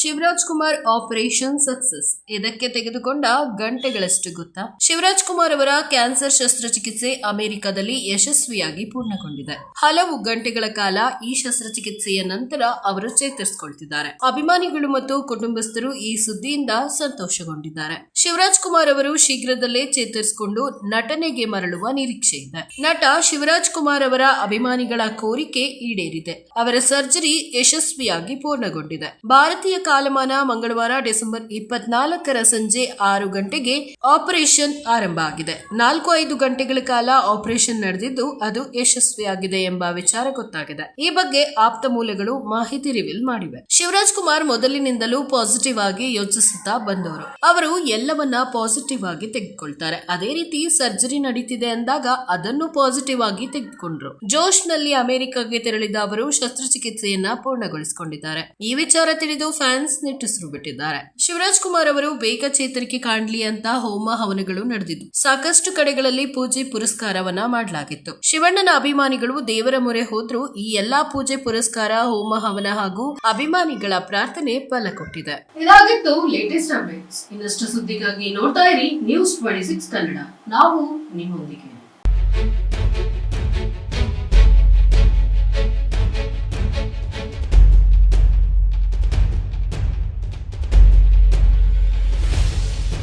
Shivaraj Kumar operation success. ಇದಕ್ಕೆ ತೆಗೆದುಕೊಂಡ ಗಂಟೆಗಳಷ್ಟು ಗೊತ್ತಾ? ಶಿವರಾಜ್ ಕುಮಾರ್ ಅವರ ಕ್ಯಾನ್ಸರ್ ಶಸ್ತ್ರಚಿಕಿತ್ಸೆ ಅಮೆರಿಕದಲ್ಲಿ ಯಶಸ್ವಿಯಾಗಿ ಪೂರ್ಣಗೊಂಡಿದೆ. ಹಲವು ಗಂಟೆಗಳ ಕಾಲ ಈ ಶಸ್ತ್ರಚಿಕಿತ್ಸೆಯ ನಂತರ ಅವರು ಚೇತರಿಸಿಕೊಳ್ತಿದ್ದಾರೆ. ಅಭಿಮಾನಿಗಳು ಮತ್ತು ಕುಟುಂಬಸ್ಥರು ಈ ಸುದ್ದಿಯಿಂದ ಸಂತೋಷಗೊಂಡಿದ್ದಾರೆ. ಶಿವರಾಜ್ ಕುಮಾರ್ ಅವರು ಶೀಘ್ರದಲ್ಲೇ ಚೇತರಿಸಿಕೊಂಡು ನಟನೆಗೆ ಮರಳುವ ನಿರೀಕ್ಷೆ ಇದೆ. ನಟ ಶಿವರಾಜ್ ಕುಮಾರ್ ಅವರ ಅಭಿಮಾನಿಗಳ ಕೋರಿಕೆ ಈಡೇರಿದೆ. ಅವರ ಸರ್ಜರಿ ಯಶಸ್ವಿಯಾಗಿ ಪೂರ್ಣಗೊಂಡಿದೆ. ಭಾರತೀಯ ಕಾಲಮಾನ ಮಂಗಳವಾರ ಡಿಸೆಂಬರ್ ಇಪ್ಪತ್ನಾಲ್ಕರ ಸಂಜೆ ಆರು ಗಂಟೆಗೆ ಆಪರೇಷನ್ ಆರಂಭ ಆಗಿದೆ. ನಾಲ್ಕು ಐದು ಗಂಟೆಗಳ ಕಾಲ ಆಪರೇಷನ್ ನಡೆದಿದ್ದು ಅದು ಯಶಸ್ವಿಯಾಗಿದೆ ಎಂಬ ವಿಚಾರ ಗೊತ್ತಾಗಿದೆ. ಈ ಬಗ್ಗೆ ಆಪ್ತ ಮೂಲಗಳು ಮಾಹಿತಿ ರಿವೀಲ್ ಮಾಡಿವೆ. ಶಿವರಾಜ್ ಕುಮಾರ್ ಮೊದಲಿನಿಂದಲೂ ಪಾಸಿಟಿವ್ ಆಗಿ ಯೋಚಿಸುತ್ತಾ ಬಂದವರು. ಅವರು ಎಲ್ಲವನ್ನ ಪಾಸಿಟಿವ್ ಆಗಿ ತೆಗೆದುಕೊಳ್ತಾರೆ. ಅದೇ ರೀತಿ ಸರ್ಜರಿ ನಡೀತಿದೆ ಅಂದಾಗ ಅದನ್ನು ಪಾಸಿಟಿವ್ ಆಗಿ ತೆಗೆದುಕೊಂಡ್ರು. ಜೋಶ್ನಲ್ಲಿ ಅಮೆರಿಕಾಗೆ ತೆರಳಿದ ಅವರು ಶಸ್ತ್ರಚಿಕಿತ್ಸೆಯನ್ನ ಪೂರ್ಣಗೊಳಿಸಿಕೊಂಡಿದ್ದಾರೆ. ಈ ವಿಚಾರ ತಿಳಿದು ಫ್ಯಾನ್ಸ್ ನಿಟ್ಟುಸಿರು ಬಿಟ್ಟಿದ್ದಾರೆ. ಶಿವರಾಜ್ ಕುಮಾರ್ ಅವರು ಬೇಗ ಚೇತರಿಕೆ ಕಾಣಲಿ ಅಂತ ಹೋಮ ಹವನಗಳು ನಡೆದಿದ್ದು, ಸಾಕಷ್ಟು ಕಡೆಗಳಲ್ಲಿ ಪೂಜೆ ಪುರಸ್ಕಾರವನ್ನ ಮಾಡಲಾಗಿತ್ತು. ಶಿವಣ್ಣನ ಅಭಿಮಾನಿಗಳು ದೇವರ ಮೊರೆ ಹೋದ್ರೂ ಈ ಎಲ್ಲಾ ಪೂಜೆ ಪುರಸ್ಕಾರ, ಹೋಮ ಹವನ ಹಾಗೂ ಅಭಿಮಾನಿಗಳ ಪ್ರಾರ್ಥನೆ ಫಲ ಕೊಟ್ಟಿದೆ. ಇದಾಗಿತ್ತು ಲೇಟೆಸ್ಟ್ ಅಪ್ಡೇಟ್ಸ್ ಇನ್ನಷ್ಟು ಸುದ್ದಿಗಾಗಿ ನೋಡ್ತಾ ಇರಿ ನ್ಯೂಸ್ ಟ್ವೆಂಟಿ ಸಿಕ್ಸ್ ಕನ್ನಡ. ನಾವು ನಿಮ್ಮೊಂದಿಗೆ.